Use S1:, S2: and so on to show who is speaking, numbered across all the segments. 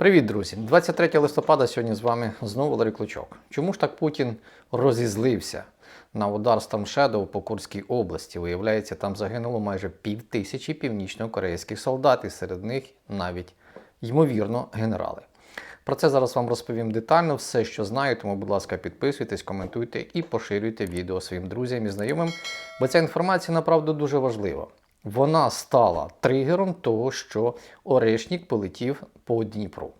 S1: Привіт, друзі! 23 листопада сьогодні з вами знову Валерій Клочок. Чому ж так Путін розізлився на удар з Тамшедов по Курській області? Виявляється, там загинуло майже пів тисячі північно-корейських солдат, і серед них навіть, ймовірно, генерали. Про це зараз вам розповім детально, все, що знаю, тому, будь ласка, підписуйтесь, коментуйте і поширюйте відео своїм друзям і знайомим, бо ця інформація направду дуже важлива. Вона стала тригером того, що Орешнік полетів по Дніпру.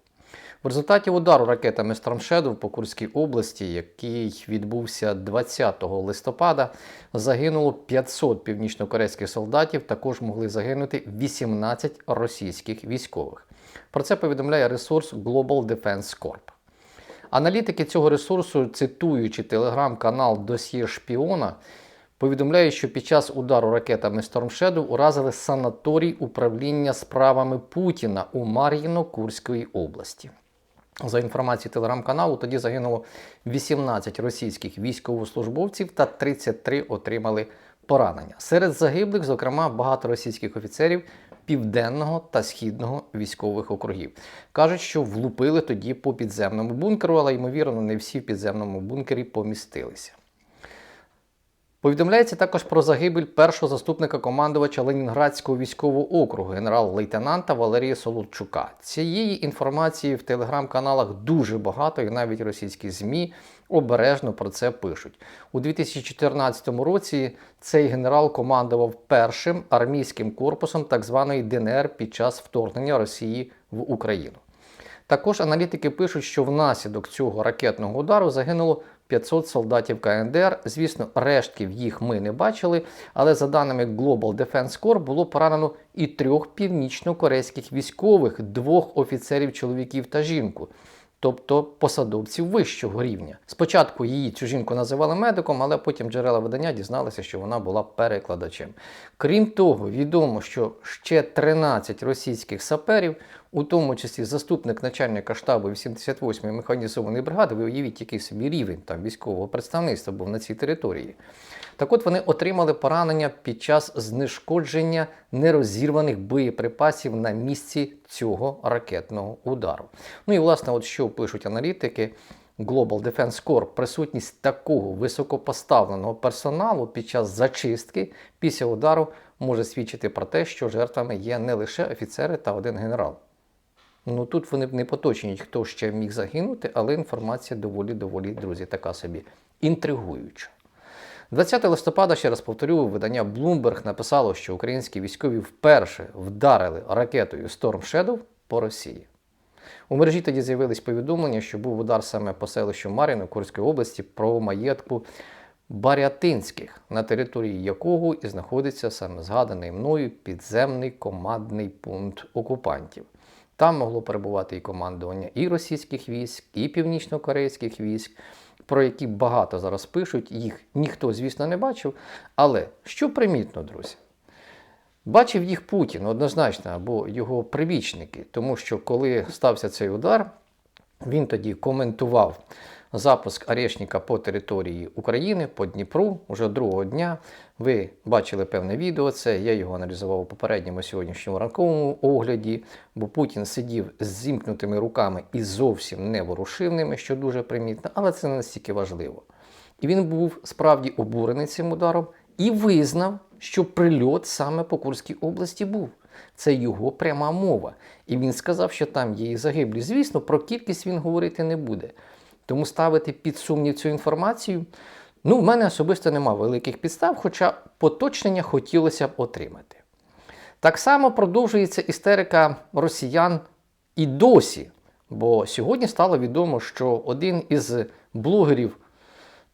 S1: В результаті удару ракетами Страмшедов по Курській області, який відбувся 20 листопада, загинуло 500 північнокорейських солдатів. Також могли загинути 18 російських військових. Про це повідомляє ресурс Global Defense Corp. Аналітики цього ресурсу, цитуючи телеграм-канал Досьє Шпіона, повідомляють, що під час удару ракетами Storm Shadow уразили санаторій управління справами Путіна у Мар'їно-Курської області. За інформацією телеграм-каналу, тоді загинуло 18 російських військовослужбовців та 33 отримали поранення. Серед загиблих, зокрема, багато російських офіцерів південного та східного військових округів. Кажуть, що влупили тоді по підземному бункеру, але ймовірно, не всі в підземному бункері помістилися. Повідомляється також про загибель першого заступника командувача Ленінградського військового округу генерал-лейтенанта Валерія Солодчука. Цієї інформації в телеграм-каналах дуже багато, і навіть російські ЗМІ обережно про це пишуть. У 2014 році цей генерал командував першим армійським корпусом так званої ДНР під час вторгнення Росії в Україну. Також аналітики пишуть, що внаслідок цього ракетного удару загинуло 500 солдатів КНДР. Звісно, рештків їх ми не бачили, але за даними Global Defense Corps було поранено і трьох північно-корейських військових, двох офіцерів чоловіків та жінку. Тобто посадовців вищого рівня. Спочатку її цю жінку називали медиком, але потім джерела видання дізналися, що вона була перекладачем. Крім того, відомо, що ще 13 російських саперів, у тому числі заступник начальника штабу 88-ї механізованої бригади, ви уявіть, який собі рівень там військового представництва був на цій території. Так от вони отримали поранення під час знешкодження нерозірваних боєприпасів на місці цього ракетного удару. Ну і власне, от що пишуть аналітики. Global Defense Corps, присутність такого високопоставленого персоналу під час зачистки після удару може свідчити про те, що жертвами є не лише офіцери та один генерал. Ну тут вони не поточнюють, хто ще міг загинути, але інформація доволі-доволі, друзі, така собі інтригуюча. 20 листопада, ще раз повторю, видання Bloomberg написало, що українські військові вперше вдарили ракетою Storm Shadow по Росії. У мережі тоді з'явились повідомлення, що був удар саме по селищу Мар'їно Курської області про маєтку Барятинських, на території якого і знаходиться саме згаданий мною підземний командний пункт окупантів. Там могло перебувати і командування і російських військ, і північно-корейських військ, про які багато зараз пишуть. Їх ніхто, звісно, не бачив. Але що примітно, друзі? Бачив їх Путін однозначно, або його прибічники, тому що коли стався цей удар, він тоді коментував запуск Арешника по території України, по Дніпру, уже другого дня. Ви бачили певне відео, це я його аналізував у попередньому сьогоднішньому ранковому огляді, бо Путін сидів з зімкнутими руками і зовсім не ворушив ними, що дуже примітно, але це не настільки важливо. І він був справді обурений цим ударом і визнав, що прильот саме по Курській області був. Це його пряма мова. І він сказав, що там є і загиблі. Звісно, про кількість він говорити не буде. Тому ставити під сумнів цю інформацію, ну, в мене особисто нема великих підстав, хоча поточнення хотілося б отримати. Так само продовжується істерика росіян і досі. Бо сьогодні стало відомо, що один із блогерів,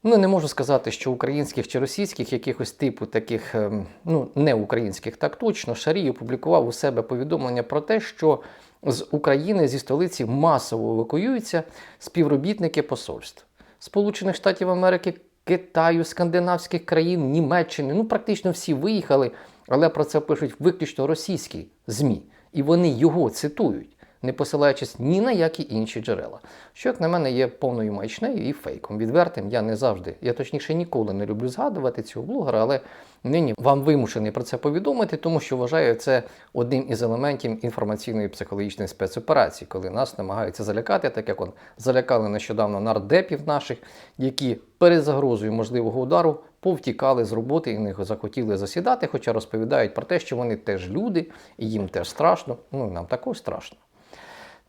S1: ну не можу сказати, що українських чи російських, якихось типу таких, ем, ну не українських, так точно, Шарій опублікував у себе повідомлення про те, що з України зі столиці масово евакуюються співробітники посольств Сполучених Штатів Америки, Китаю, скандинавських країн, Німеччини. Ну, практично всі виїхали, але про це пишуть виключно російські ЗМІ. І вони його цитують. не посилаючись ні на які інші джерела. Що, як на мене, є повною маячнею і фейком. Відвертим я не завжди, я точніше ніколи не люблю згадувати цього блогера, але нині вам вимушений про це повідомити, тому що вважаю це одним із елементів інформаційної психологічної спецоперації, коли нас намагаються залякати, так як он залякали нещодавно нардепів наших, які перед загрозою можливого удару повтікали з роботи і не захотіли засідати, хоча розповідають про те, що вони теж люди, і їм теж страшно. Ну і нам також страшно.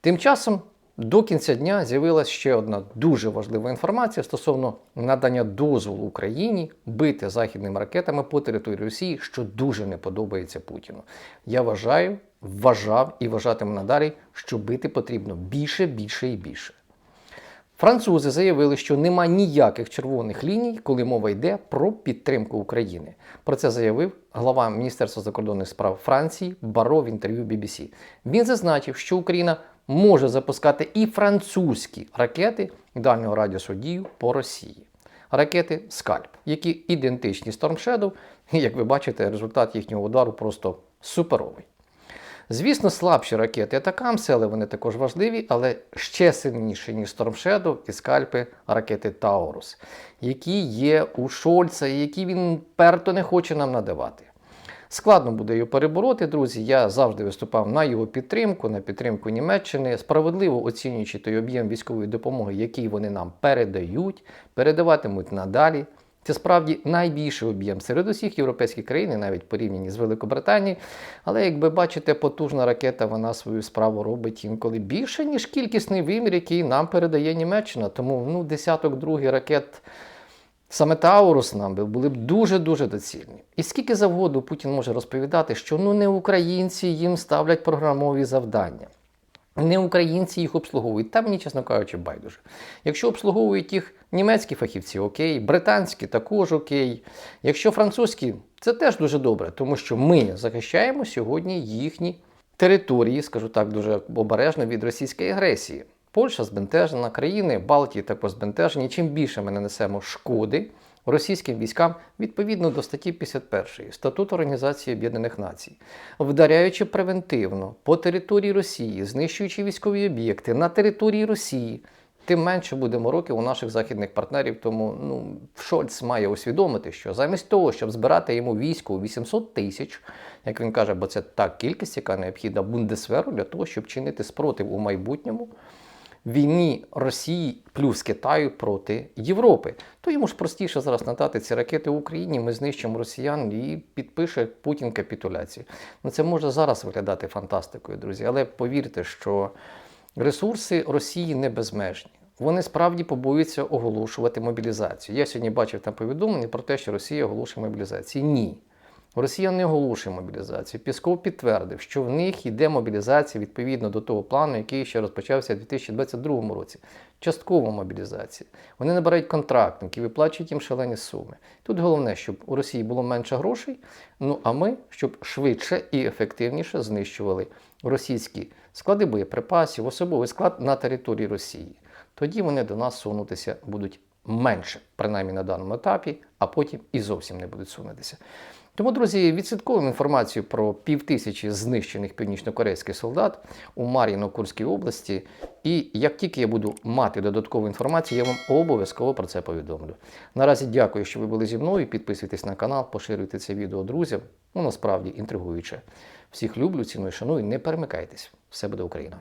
S1: Тим часом до кінця дня з'явилася ще одна дуже важлива інформація стосовно надання дозволу Україні бити західними ракетами по території Росії, що дуже не подобається Путіну. Я вважаю, вважав і вважатиму надалі, що бити потрібно більше, більше і більше. Французи заявили, що нема ніяких червоних ліній, коли мова йде про підтримку України. Про це заявив глава Міністерства закордонних справ Франції Баро в інтерв'ю BBC. Він зазначив, що Україна може запускати і французькі ракети дальнього радіусу дію по Росії. Ракети Скальп, які ідентичні Storm Shadow, і як ви бачите, результат їхнього удару просто суперовий. Звісно, слабші ракети Атакамси, але вони також важливі, але ще сильніші, ніж Storm Shadow і скальпи ракети Таурус, які є у Шольца, і які він перто не хоче нам надавати. Складно буде його перебороти, друзі. Я завжди виступав на його підтримку, на підтримку Німеччини, справедливо оцінюючи той об'єм військової допомоги, який вони нам передають, передаватимуть надалі. Це справді найбільший об'єм серед усіх європейських країн, навіть порівняні з Великобританією. Але як ви бачите, потужна ракета вона свою справу робить інколи більше, ніж кількісний вимір, який нам передає Німеччина. Тому ну, десяток другий ракет. Саме Таурус нам би були б дуже-дуже доцільні. І скільки завгодно Путін може розповідати, що ну не українці їм ставлять програмові завдання. Не українці їх обслуговують, та мені, чесно кажучи, байдуже. Якщо обслуговують їх німецькі фахівці, окей, британські також окей. Якщо французькі, це теж дуже добре, тому що ми захищаємо сьогодні їхні території, скажу так, дуже обережно від російської агресії. Польща збентежена, країни Балтії також збентежені. Чим більше ми нанесемо шкоди російським військам відповідно до статті 51 Статуту Організації Об'єднаних Націй, вдаряючи превентивно по території Росії, знищуючи військові об'єкти на території Росії, тим менше буде мороків у наших західних партнерів. Тому ну, Шольц має усвідомити, що замість того, щоб збирати йому військо у 800 тисяч, як він каже, бо це та кількість, яка необхідна Бундесверу для того, щоб чинити спротив у майбутньому війні Росії плюс Китаю проти Європи. То йому ж простіше зараз надати ці ракети Україні. Ми знищимо росіян і підпише Путін капітуляцію. Ну це може зараз виглядати фантастикою, друзі. Але повірте, що ресурси Росії не безмежні. Вони справді побоюються оголошувати мобілізацію. Я сьогодні бачив там повідомлення про те, що Росія оголошує мобілізацію. Ні. Росія не оголошує мобілізацію. Пісков підтвердив, що в них йде мобілізація відповідно до того плану, який ще розпочався у 2022 році. Часткова мобілізація. Вони набирають контрактників, виплачують їм шалені суми. Тут головне, щоб у Росії було менше грошей. Ну а ми, щоб швидше і ефективніше знищували російські склади боєприпасів, особовий склад на території Росії. Тоді вони до нас сунутися будуть менше, принаймні на даному етапі, а потім і зовсім не будуть сунутися. Тому, друзі, відслідковуємо інформацію про півтисячі знищених північнокорейських солдат у Мар'їно-Курській області. І як тільки я буду мати додаткову інформацію, я вам обов'язково про це повідомлю. Наразі дякую, що ви були зі мною. Підписуйтесь на канал, поширюйте це відео друзям. Ну насправді інтригуюче. Всіх люблю, ціную, шаную, не перемикайтесь. Все буде Україна!